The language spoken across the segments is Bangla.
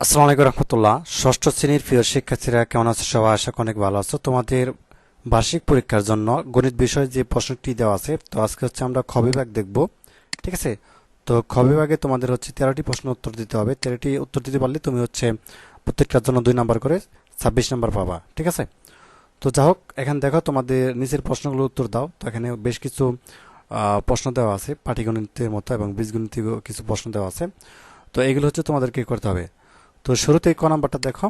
আসসালামু আলাইকুম রহমতুল্লাহ। ষষ্ঠ শ্রেণির প্রিয় শিক্ষার্থীরা, কেমন আছো? সবাই আশা অনেক ভালো আছো। তোমাদের বার্ষিক পরীক্ষার জন্য গণিত বিষয়ে যে প্রশ্নটি দেওয়া আছে, তো আজকে হচ্ছে আমরা খ বিভাগ দেখব। ঠিক আছে? তো খ বিভাগে তোমাদের হচ্ছে তেরোটি প্রশ্ন উত্তর দিতে হবে। তেরোটি উত্তর দিতে পারলে তুমি হচ্ছে প্রত্যেকটার জন্য দুই নাম্বার করে ছাব্বিশ নাম্বার পাবা। ঠিক আছে? তো যা হোক, এখানে দেখো তোমাদের নিচের প্রশ্নগুলো উত্তর দাও। তো এখানে বেশ কিছু প্রশ্ন দেওয়া আছে। পাটিগণিতের মতো এবং বীজগণিতীয় কিছু প্রশ্ন দেওয়া আছে। তো এগুলো হচ্ছে তোমাদেরকে করতে হবে। তো শুরুতেই ক নাম্বারটা দেখো।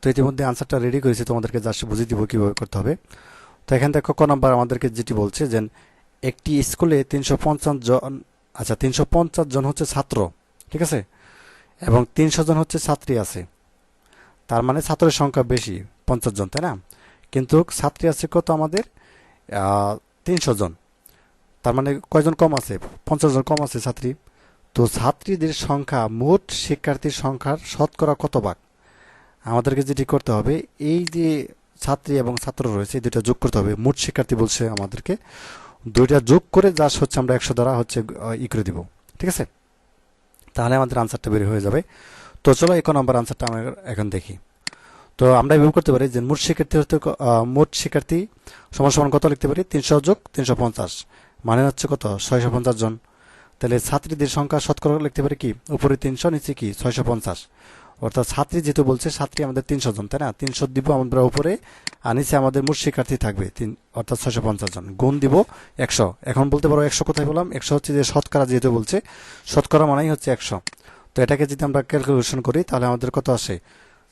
তো ইতিমধ্যে আনসারটা রেডি করেছি, তোমাদেরকে জাস্ট বুঝিয়ে দিব কীভাবে করতে হবে। তো এখানে দেখো ক নাম্বার আমাদেরকে যেটি বলছে যে, একটি স্কুলে তিনশো পঞ্চাশ জন আচ্ছা তিনশো পঞ্চাশ জন হচ্ছে ছাত্র, ঠিক আছে? এবং তিনশো জন হচ্ছে ছাত্রী আছে। তার মানে ছাত্রের সংখ্যা বেশি, পঞ্চাশ জন, তাই না? কিন্তু ছাত্রী আছে কত আমাদের? তিনশো জন। তার মানে কয়জন কম আছে? পঞ্চাশ জন কম আছে ছাত্রী। তো ছাত্রীদের সংখ্যা, মোট শিক্ষার্থীর সংখ্যার শতকরা কত ভাগ? আমাদেরকে যেটি করতে হবে, এই যে ছাত্রী এবং ছাত্র রয়েছে দুইটা যোগ করতে হবে। মোট শিক্ষার্থী বলছে আমাদেরকে, দুইটা যোগ করে যা হচ্ছে আমরা একশো দ্বারা হচ্ছে ই করে দিব। ঠিক আছে? তাহলে আমাদের আনসারটা বের হয়ে যাবে। তো চলো এক নম্বর আনসারটা আমরা এখন দেখি। তো আমরা এভাবে করতে পারি যে মোট শিক্ষার্থী হতে মোট শিক্ষার্থী সমান সমান কত লিখতে পারি? তিনশো যোগ তিনশো পঞ্চাশ। মানে হচ্ছে কত? ছয়শো পঞ্চাশ জন। তাহলে ছাত্রীদের সংখ্যা শতকরা লিখতে পারি কি? উপরে তিনশো, নিচে কি? ছয়শো পঞ্চাশ। অর্থাৎ ছাত্রী যেহেতু বলছে, ছাত্রী আমাদের তিনশো জন, তাই না? তিনশো দিব আমরা উপরে, আর নিচে আমাদের মোট শিক্ষার্থী থাকবে তিন অর্থাৎ ছয়শো পঞ্চাশ জন। গুণ দিব একশো। এখন বলতে পারো একশো কোথায় বললাম একশো হচ্ছে যে শতকরা যেহেতু বলছে, শতকরা মানেই হচ্ছে একশো। তো এটাকে যদি আমরা ক্যালকুলেশন করি, তাহলে আমাদের কত আসে?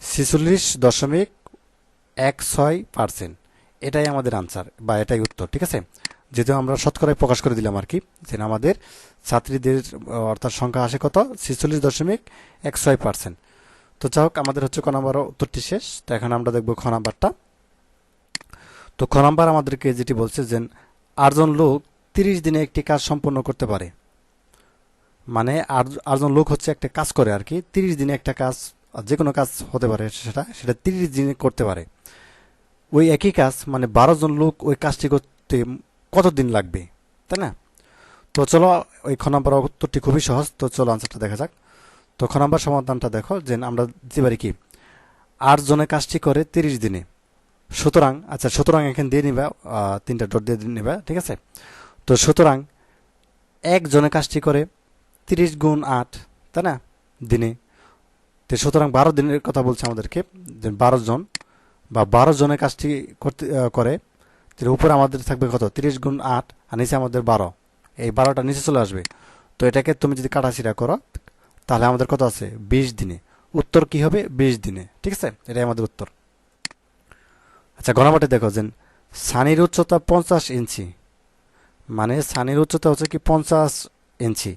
ছিচল্লিশ দশমিক এক ছয় পার্সেন্ট। এটাই আমাদের আনসার বা এটাই উত্তর, ঠিক আছে? যেহেতু আমরা শতকরায় প্রকাশ করে দিলাম আর কি যে আমাদের ছাত্রীদের, অর্থাৎ সংখ্যা আসে কত? ছিচল্লিশ দশমিক এক ছয় পার্সেন্ট। তো যাই হোক, আমাদের হচ্ছে ক নাম্বার উত্তরটি শেষ। তো এখন আমরা দেখব খ নাম্বারটা। তো খ নাম্বার আমাদেরকে যেটি বলছে যে আটজন লোক তিরিশ দিনে একটি কাজ সম্পন্ন করতে পারে। মানে আট- আটজন লোক হচ্ছে একটা কাজ করে আর কি তিরিশ দিনে একটা কাজ যে কোনো কাজ হতে পারে সেটা সেটা তিরিশ দিনে করতে পারে। ওই একই কাজ মানে বারো জন লোক ওই কাজটি করতে কতদিন লাগবে, তাই না? তো চলো ওই খ নম্বর উত্তরটি খুবই সহজ, তো চলো আনসারটা দেখা যাক। তো খ নম্বর সমাধানটা দেখো, যে আমরা দিতে পারি কি? আট জনে কাজটি করে তিরিশ দিনে। সুতরাং আচ্ছা সুতরাং এখানে দিয়ে নিবা তিনটা ডট দিয়ে নিবা, ঠিক আছে? তো সুতরাং একজনে কাজটি করে তিরিশ গুণ আট, তাই না, দিনে। তো সুতরাং বারো দিনের কথা বলছে আমাদেরকে, যে বারো জন, বা বারো জনে কাজটি করতে করে তাহলে উপরে আমাদের থাকবে কত? তিরিশ গুণ আট, আর নিচে আমাদের বারো। এই বারোটা নিচে চলে আসবে। তো এটাকে তুমি যদি কাটাছিড়া করো, তাহলে আমাদের কত আছে? বিশ দিনে। উত্তর কি হবে? বিশ দিনে। ঠিক আছে? এটাই আমাদের উত্তর। আচ্ছা গণমাটে দেখো যে সানির উচ্চতা পঞ্চাশ ইঞ্চি। মানে সানির উচ্চতা হচ্ছে কি পঞ্চাশ ইঞ্চি।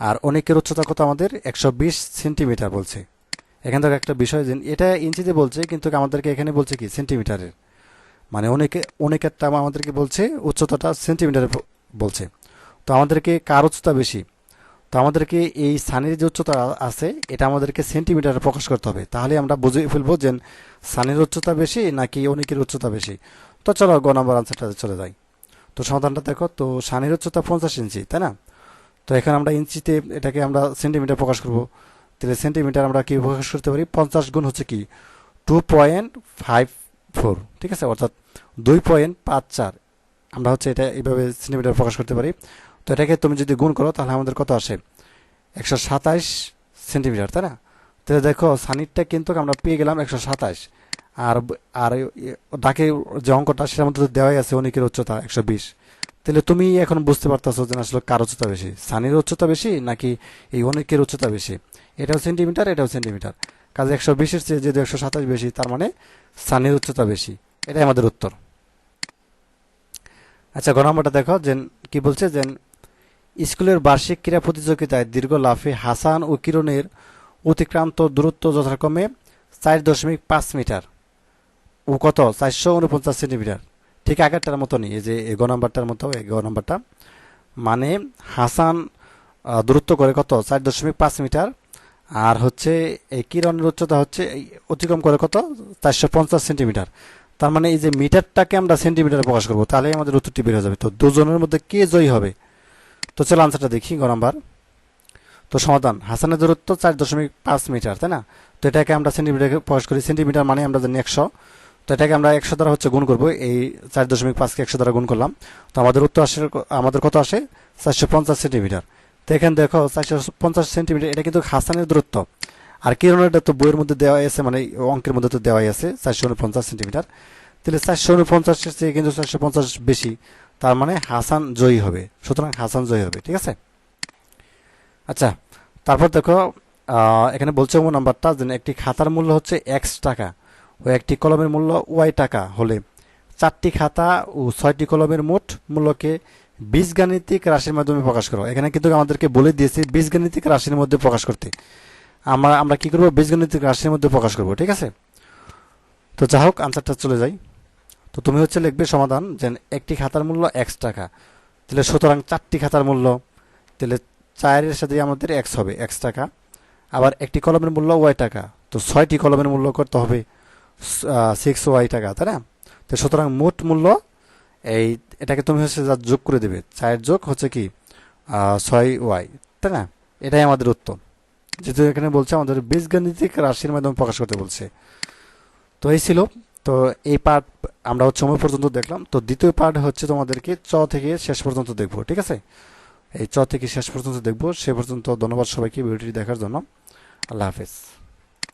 আর অনেকের উচ্চতা কত আমাদের? একশো বিশ সেন্টিমিটার বলছে। এখান থেকে একটা বিষয় যে এটা ইঞ্চিতে বলছে, কিন্তু আমাদেরকে এখানে বলছে কি সেন্টিমিটারের। মানে অনেকে, অনেকের অনেকেরটা আমাদেরকে বলছে, উচ্চতাটা সেন্টিমিটারে বলছে। তো আমাদেরকে কার উচ্চতা বেশি? তো আমাদেরকে এই সানির যে উচ্চতা আছে, এটা আমাদেরকে সেন্টিমিটারে প্রকাশ করতে হবে। তাহলে আমরা বুঝে ফেলব যে সানির উচ্চতা বেশি নাকি অনেকের উচ্চতা বেশি। তো চলো গ নম্বর আনসারটা চলে যাই। তো সমাধানটা দেখো, তো সানির উচ্চতা পঞ্চাশ ইঞ্চি, তাই না? তো এখানে আমরা ইঞ্চিতে এটাকে আমরা সেন্টিমিটার প্রকাশ করব। তাহলে সেন্টিমিটার আমরা কি প্রকাশ করতে পারি? পঞ্চাশ গুণ হচ্ছে কি? টু পয়েন্ট ফাইভ ফোর ঠিক আছে? অর্থাৎ দুই পয়েন্ট পাঁচ চার। আমরা হচ্ছে এটা এইভাবে সেন্টিমিটার প্রকাশ করতে পারি। তো এটাকে তুমি যদি গুণ করো, তাহলে আমাদের কত আসে? একশো সাতাইশ সেন্টিমিটার তাই না? তাহলে দেখো, সানিরটা কিন্তু আমরা পেয়ে গেলাম একশো সাতাইশ। আর আর ডাকে যে অঙ্কটা, সেটার মধ্যে দেওয়াই আছে অনেকের উচ্চতা, একশো বিশ। তাহলে তুমি এখন বুঝতে পারতেছো যে আসলে কার উচ্চতা বেশি? সানির উচ্চতা বেশি নাকি এই অনেকের উচ্চতা বেশি? এটাও সেন্টিমিটার এটাও সেন্টিমিটার কাজে একশো বিশের চেয়ে যেহেতু একশো সাতাশ বেশি, তার মানে সানির উচ্চতা বেশি। এটাই আমাদের উত্তর। আচ্ছা ঘ নম্বরটা দেখো, যে কি বলছে, যে স্কুলের বার্ষিক ক্রীড়া প্রতিযোগিতায় দীর্ঘ লাফে হাসান ও কিরণের অতিক্রান্ত দূরত্ব যথাক্রমে চার দশমিক পাঁচ মিটার। ও কত? চারশো উনপঞ্চাশ সেন্টিমিটার। ঠিক আগেরটার মতনই, এই যে গ নাম্বারটার মতো, এই গ নাম্বারটা। মানে হাসান দূরত্ব করে কত? চার দশমিক পাঁচ মিটার। আর হচ্ছে এই কিরণের উচ্চতা হচ্ছে অতিক্রম করে কত? চারশো পঞ্চাশ সেন্টিমিটার। তার মানে এই যে মিটারটাকে আমরা সেন্টিমিটারে প্রকাশ করব তাহলে আমাদের উত্তরটি বের হয়ে যাবে। তো দুজনের মধ্যে কে জয়ী হবে? তো চলো আনসারটা দেখি, গ তো সমাধান, হাসানের দূরত্ব চার দশমিক পাঁচ মিটার, তাই না? তো এটাকে আমরা সেন্টিমিটারে প্রকাশ করি, সেন্টিমিটার মানে আমরা জানি একশো। তো এটাকে আমরা একশো দ্বারা হচ্ছে গুণ করব, এই চার দশমিক পাঁচকে একশো দ্বারা গুণ করলাম। তো আমাদের উত্তর আসে, আমাদের কত আসে? চারশো পঞ্চাশ সেন্টিমিটার। তো এখানে দেখো, চারশো পঞ্চাশ সেন্টিমিটার, এটা কিন্তু হাসানের দূরত্ব। আর কিরণেরটা তো বইয়ের মধ্যে দেওয়া আছে মানে অঙ্কের মধ্যে তো দেওয়াই আছে, চারশো উনপঞ্চাশ সেন্টিমিটার। তাহলে চারশো উনপঞ্চাশ থেকে কিন্তু চারশো পঞ্চাশ বেশি, তার মানে হাসান জয়ী হবে। সুতরাং হাসান জয়ী হবে, ঠিক আছে? আচ্ছা তারপর দেখো এখানে বলছে ও নাম্বারটা যে একটি খাতার মূল্য হচ্ছে এক্স টাকা ও একটি কলমের মূল্য ওয়াই টাকা হলে চারটি খাতা ও ছয়টি কলমের মোট মূল্যকে বীজগাণিতিক রাশির মাধ্যমে প্রকাশ করো। এখানে কিন্তু আমাদেরকে বলে দিয়েছে বীজগাণিতিক রাশির মধ্যে প্রকাশ করতে। আমরা আমরা কি করব? বীজগণিতিক রাশির মধ্যে প্রকাশ করব, ঠিক আছে? তো যা হোক আনসারটা চলে যাই। তো তুমি হচ্ছে লিখবে সমাধান যে একটি খাতার মূল্য এক্স টাকা। তাহলে সুতরাং চারটি খাতার মূল্য। তাহলে চারের সাথে আমাদের এক্স হবে এক্স টাকা। আবার একটি কলমের মূল্য ওয়াই টাকা। তো ছয়টি কলমের মূল্য করতে হবে সিক্স ওয়াই টাকা, তাই না? তো সুতরাং মোট মূল্য এই, এটাকে তুমি হচ্ছে যা যোগ করে দেবে, চায়ের যোগ হচ্ছে কি? ছয় ওয়াই, তাই না? এটাই আমাদের উত্তর। যেহেতু এখানে বলছে আমাদের বীজগাণিতিক রাশির মাধ্যমে প্রকাশ করতে বলছে। তো এই ছিল। তো এই পার্ট আমরা হচ্ছে সময় পর্যন্ত দেখলাম। তো দ্বিতীয় পার্ট হচ্ছে তোমাদেরকে চ থেকে শেষ পর্যন্ত দেখব, ঠিক আছে? এই চ থেকে শেষ পর্যন্ত দেখব। সে পর্যন্ত ধন্যবাদ সবাইকে ভিডিওটি দেখার জন্য। আল্লাহ হাফেজ।